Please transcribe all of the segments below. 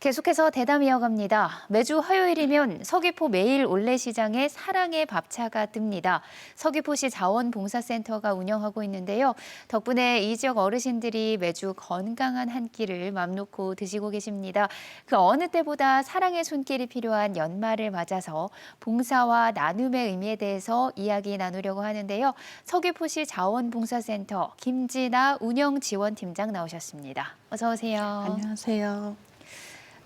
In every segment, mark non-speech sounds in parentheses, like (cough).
계속해서 대담 이어갑니다. 매주 화요일이면 서귀포 매일 올레시장에 사랑의 밥차가 뜹니다. 서귀포시 자원봉사센터가 운영하고 있는데요. 덕분에 이 지역 어르신들이 매주 건강한 한 끼를 맘 놓고 드시고 계십니다. 그 어느 때보다 사랑의 손길이 필요한 연말을 맞아서 봉사와 나눔의 의미에 대해서 이야기 나누려고 하는데요. 서귀포시 자원봉사센터 김진아 운영지원팀장 나오셨습니다. 어서 오세요. 안녕하세요.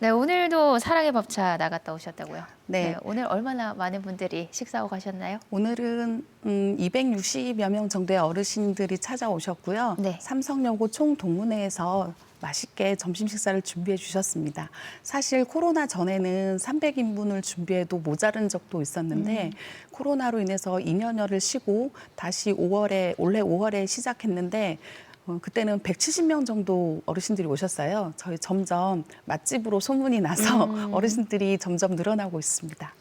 네, 오늘도 사랑의 밥차 나갔다 오셨다고요? 네. 오늘 얼마나 많은 분들이 식사하고 가셨나요? 오늘은 음, 260여 명 정도의 어르신들이 찾아오셨고요. 네. 삼성여고 총동문회에서 맛있게 점심 식사를 준비해 주셨습니다. 사실 코로나 전에는 300인분을 준비해도 모자른 적도 있었는데 코로나로 인해서 2년여를 쉬고 다시 5월에 올해 5월에 시작했는데 어, 그때는 170명 정도 어르신들이 오셨어요. 저희 점점 맛집으로 소문이 나서 음. (laughs) 어르신들이 점점 늘어나고 있습니다.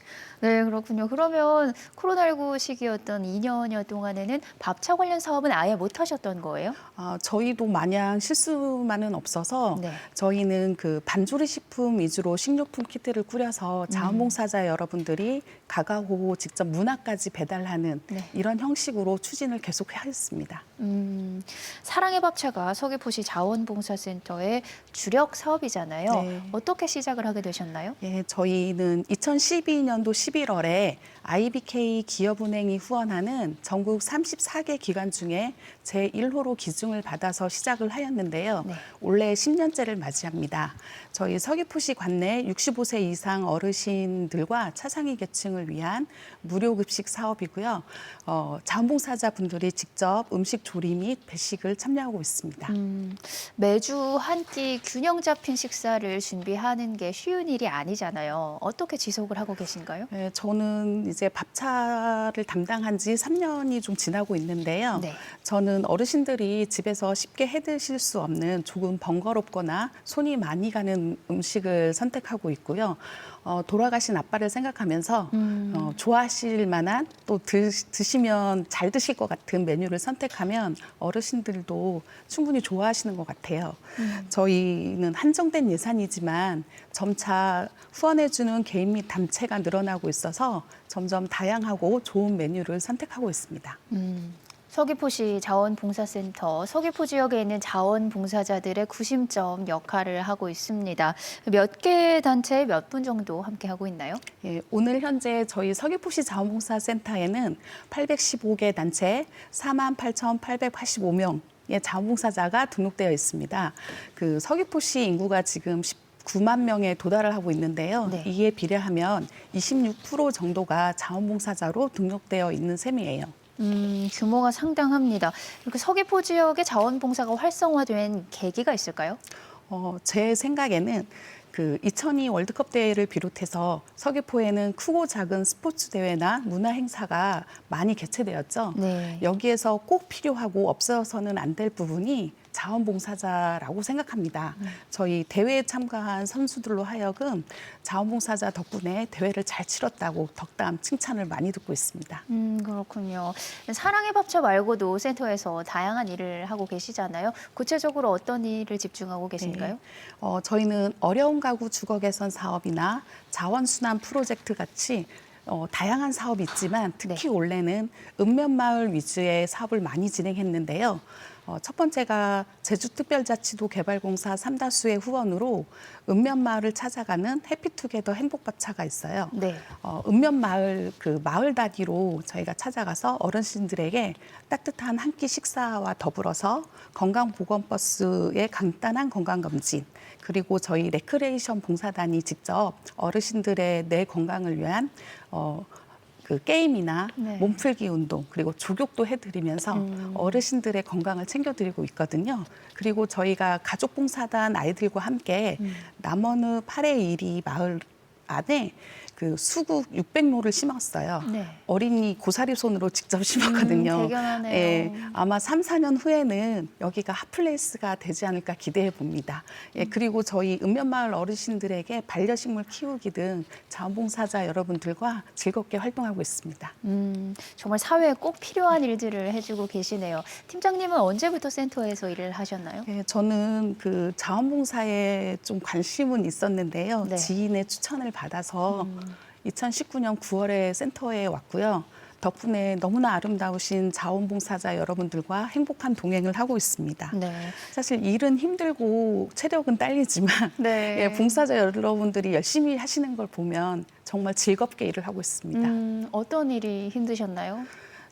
네, 그렇군요. 그러면 코로나19 시기였던 2년여 동안에는 밥차 관련 사업은 아예 못 하셨던 거예요? 아, 저희도 마냥 실수만은 없어서 네. 저희는 그 반조리 식품 위주로 식료품 키트를 꾸려서 자원봉사자 여러분들이 가가호 직접 문화까지 배달하는 네. 이런 형식으로 추진을 계속 하였습니다. 음, 사랑의 밥차가 서귀포시 자원봉사센터의 주력 사업이잖아요. 네. 어떻게 시작을 하게 되셨나요? 예, 저희는 2012년도 11월에 IBK 기업은행이 후원하는 전국 34개 기관 중에 제1호로 기증을 받아서 시작을 하였는데요. 네. 올해 10년째를 맞이합니다. 저희 서귀포시 관내 65세 이상 어르신들과 차상위 계층을 위한 무료 급식 사업이고요. 어, 자원봉사자분들이 직접 음식 조리 및 배식을 참여하고 있습니다. 음, 매주 한 끼 균형 잡힌 식사를 준비하는 게 쉬운 일이 아니잖아요. 어떻게 지속을 하고 계신가요? 네, 저는 이제 밥차를 담당한 지 3년이 좀 지나고 있는데요. 네. 저는 어르신들이 집에서 쉽게 해 드실 수 없는 조금 번거롭거나 손이 많이 가는 음식을 선택하고 있고요. 어, 돌아가신 아빠를 생각하면서 음. 어, 좋아하실 만한 또 드, 드시면 잘 드실 것 같은 메뉴를 선택하면 어르신들도 충분히 좋아하시는 것 같아요. 음. 저희는 한정된 예산이지만 점차 후원해주는 개인 및 단체가 늘어나고 있어서 점점 다양하고 좋은 메뉴를 선택하고 있습니다. 음, 서귀포시 자원봉사센터 서귀포 지역에 있는 자원봉사자들의 구심점 역할을 하고 있습니다. 몇 개 단체에 몇분 정도 함께 하고 있나요? 예, 오늘 현재 저희 서귀포시 자원봉사센터에는 815개 단체 48,885명 의 자원봉사자가 등록되어 있습니다. 그 서귀포시 인구가 지금 19만 명에 도달을 하고 있는데요. 네. 이에 비례하면 26% 정도가 자원봉사자로 등록되어 있는 셈이에요. 음, 규모가 상당합니다. 이렇게 서귀포 지역의 자원봉사가 활성화된 계기가 있을까요? 어, 제 생각에는 그 2002 월드컵 대회를 비롯해서 서귀포에는 크고 작은 스포츠 대회나 문화 행사가 많이 개최되었죠. 네. 여기에서 꼭 필요하고 없어서는 안 될 부분이 자원봉사자라고 생각합니다. 저희 대회에 참가한 선수들로 하여금 자원봉사자 덕분에 대회를 잘 치렀다고 덕담 칭찬을 많이 듣고 있습니다. 음, 그렇군요. 사랑의 밥차 말고도 센터에서 다양한 일을 하고 계시잖아요. 구체적으로 어떤 일을 집중하고 계신가요? 네. 어, 저희는 어려운 가구 주거 개선 사업이나 자원순환 프로젝트 같이 어, 다양한 사업이 있지만 특히 올해는 읍면마을 위주의 사업을 많이 진행했는데요. 어, 첫 번째가 제주특별자치도 개발공사 삼다수의 후원으로 읍면마을을 찾아가는 해피투게더 행복밥차가 있어요. 네. 어, 읍면마을 그 마을 단위로 저희가 찾아가서 어르신들에게 따뜻한 한 끼 식사와 더불어서 건강보건버스의 간단한 건강검진 그리고 저희 레크레이션 봉사단이 직접 어르신들의 뇌 건강을 위한 어, 그 게임이나 네. 몸풀기 운동 그리고 조격도 해드리면서 음. 어르신들의 건강을 챙겨드리고 있거든요. 그리고 저희가 가족봉사단 아이들과 함께 음. 남원읍 8의 1이 마을 안에 그 수국 600로를 심었어요. 네. 어린이 고사리 손으로 직접 심었거든요. 음, 대견하네요. 예, 아마 3, 4년 후에는 여기가 핫플레이스가 되지 않을까 기대해 봅니다. 예, 그리고 저희 읍면마을 어르신들에게 반려식물 키우기 등 자원봉사자 여러분들과 즐겁게 활동하고 있습니다. 음, 정말 사회에 꼭 필요한 일들을 해주고 계시네요. 팀장님은 언제부터 센터에서 일을 하셨나요? 예, 저는 그 자원봉사에 좀 관심은 있었는데요. 네. 지인의 추천을 받아서 음. 2019년 9월에 센터에 왔고요. 덕분에 너무나 아름다우신 자원봉사자 여러분들과 행복한 동행을 하고 있습니다. 네. 사실 일은 힘들고 체력은 딸리지만 네. (laughs) 예, 봉사자 여러분들이 열심히 하시는 걸 보면 정말 즐겁게 일을 하고 있습니다. 음, 어떤 일이 힘드셨나요?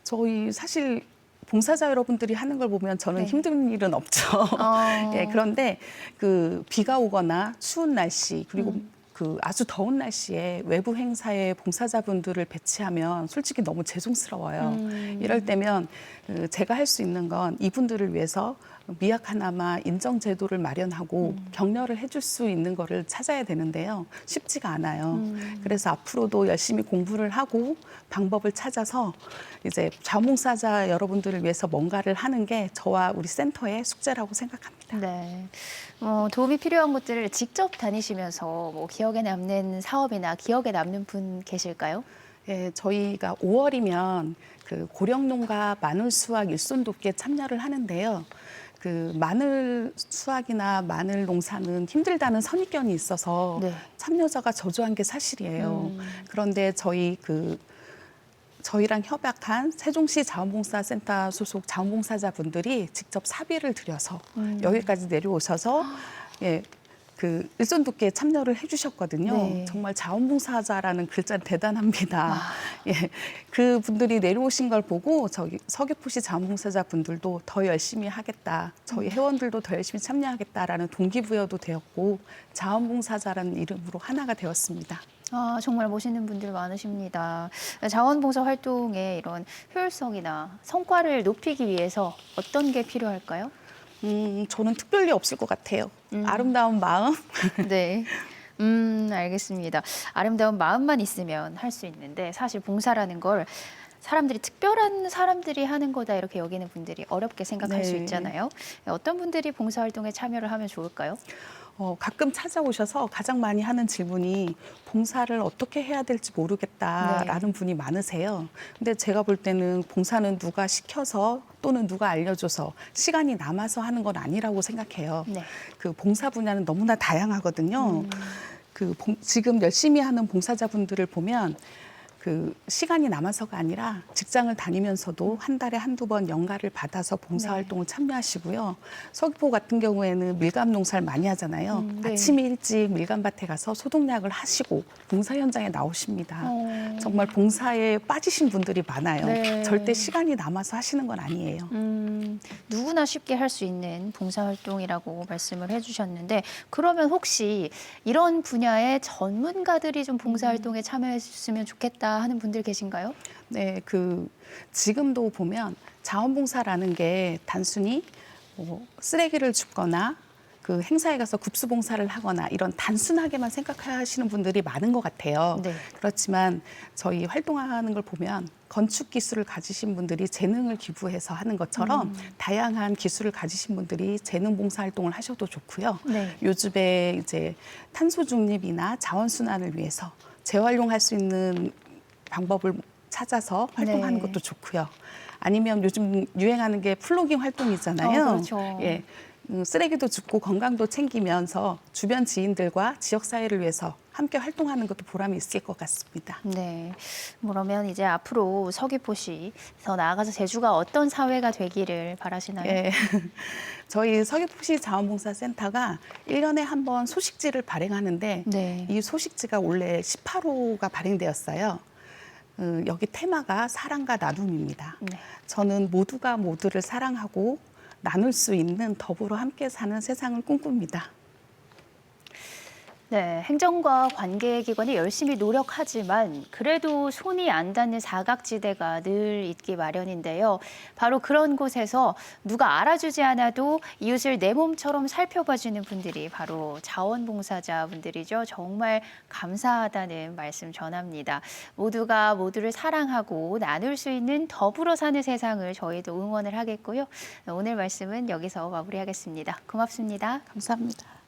저희 사실 봉사자 여러분들이 하는 걸 보면 저는 네. 힘든 일은 없죠. 어. (laughs) 예, 그런데 그 비가 오거나 추운 날씨 그리고 음. 그 아주 더운 날씨에 외부 행사에 봉사자분들을 배치하면 솔직히 너무 죄송스러워요. 음. 이럴 때면 그 제가 할 수 있는 건 이분들을 위해서 미약 하나마 인정 제도를 마련하고 음. 격려를 해줄 수 있는 거를 찾아야 되는데요. 쉽지가 않아요. 음. 그래서 앞으로도 열심히 공부를 하고 방법을 찾아서 이제 자원봉사자 여러분들을 위해서 뭔가를 하는 게 저와 우리 센터의 숙제라고 생각합니다. 네. 어, 도움이 필요한 곳들을 직접 다니시면서 뭐 기억에 남는 사업이나 기억에 남는 분 계실까요? 예, 저희가 5월이면 그 고령농가 마늘 수확 일손 돕기에 참여를 하는데요. 그 마늘 수확이나 마늘 농사는 힘들다는 선입견이 있어서 네. 참여자가 저조한 게 사실이에요. 음. 그런데 저희 그 저희랑 협약한 세종시 자원봉사센터 소속 자원봉사자분들이 직접 사비를 들여서 음. 여기까지 내려오셔서 예. 그 일손 돕기에 참여를 해주셨거든요. 네. 정말 자원봉사자라는 글자 대단합니다. 아. 예, 그 분들이 내려오신 걸 보고 저기 서귀포시 자원봉사자 분들도 더 열심히 하겠다. 저희 회원들도 더 열심히 참여하겠다라는 동기부여도 되었고 자원봉사자라는 이름으로 하나가 되었습니다. 아, 정말 멋있는 분들 많으십니다. 자원봉사 활동의 이런 효율성이나 성과를 높이기 위해서 어떤 게 필요할까요? 음, 저는 특별히 없을 것 같아요. 음. 아름다운 마음. (laughs) 네. 음, 알겠습니다. 아름다운 마음만 있으면 할 수 있는데 사실 봉사라는 걸 사람들이 특별한 사람들이 하는 거다 이렇게 여기는 분들이 어렵게 생각할 수 네. 있잖아요. 어떤 분들이 봉사활동에 참여를 하면 좋을까요? 어, 가끔 찾아오셔서 가장 많이 하는 질문이 봉사를 어떻게 해야 될지 모르겠다라는 분이 많으세요. 근데 제가 볼 때는 봉사는 누가 시켜서 또는 누가 알려줘서 시간이 남아서 하는 건 아니라고 생각해요. 네. 그 봉사 분야는 너무나 다양하거든요. 그 봉- 지금 열심히 하는 봉사자분들을 보면 그 시간이 남아서가 아니라 직장을 다니면서도 한 달에 한두 번 연가를 받아서 네. 봉사활동을 참여하시고요. 서귀포 같은 경우에는 밀감 농사를 많이 하잖아요. 음, 네. 아침에 일찍 밀감밭에 가서 소독약을 하시고 봉사 현장에 나오십니다. 어. 정말 봉사에 빠지신 분들이 많아요. 네. 절대 시간이 남아서 하시는 건 아니에요. 음, 누구나 쉽게 할 수 있는 봉사활동이라고 말씀을 해주셨는데 그러면 혹시 이런 분야의 전문가들이 좀 봉사활동에 참여했으면 좋겠다 하는 분들 계신가요? 네, 그 지금도 보면 자원봉사라는 게 단순히 뭐 쓰레기를 줍거나 그 행사에 가서 급수봉사를 하거나 이런 단순하게만 생각하시는 분들이 많은 것 같아요. 네. 그렇지만 저희 활동하는 걸 보면 건축 기술을 가지신 분들이 재능을 기부해서 하는 것처럼 다양한 기술을 가지신 분들이 재능 봉사 활동을 하셔도 좋고요. 네. 요즘에 이제 탄소 중립이나 자원 순환을 위해서 재활용할 수 있는 방법을 찾아서 활동하는 네. 것도 좋고요. 아니면 요즘 유행하는 게 플로깅 활동이잖아요. 어, 그렇죠. 예. 음, 쓰레기도 줍고 건강도 챙기면서 주변 지인들과 지역 사회를 위해서 함께 활동하는 것도 보람이 있을 것 같습니다. 네. 그러면 이제 앞으로 서귀포시 더 나아가서 제주가 어떤 사회가 되기를 바라시나요? 예. (laughs) 저희 서귀포시 자원봉사센터가 일년에 한 번 소식지를 발행하는데 네. 이 소식지가 원래 18호가 발행되었어요. 어, 여기 테마가 사랑과 나눔입니다. 네. 저는 모두가 모두를 사랑하고 나눌 수 있는 더불어 함께 사는 세상을 꿈꿉니다. 네, 행정과 관계기관이 열심히 노력하지만 그래도 손이 안 닿는 사각지대가 늘 있기 마련인데요. 바로 그런 곳에서 누가 알아주지 않아도 이웃을 내 몸처럼 살펴봐주는 분들이 바로 자원봉사자분들이죠. 정말 감사하다는 말씀 전합니다. 모두가 모두를 사랑하고 나눌 수 있는 더불어 사는 세상을 저희도 응원을 하겠고요. 오늘 말씀은 여기서 마무리하겠습니다. 고맙습니다. 감사합니다.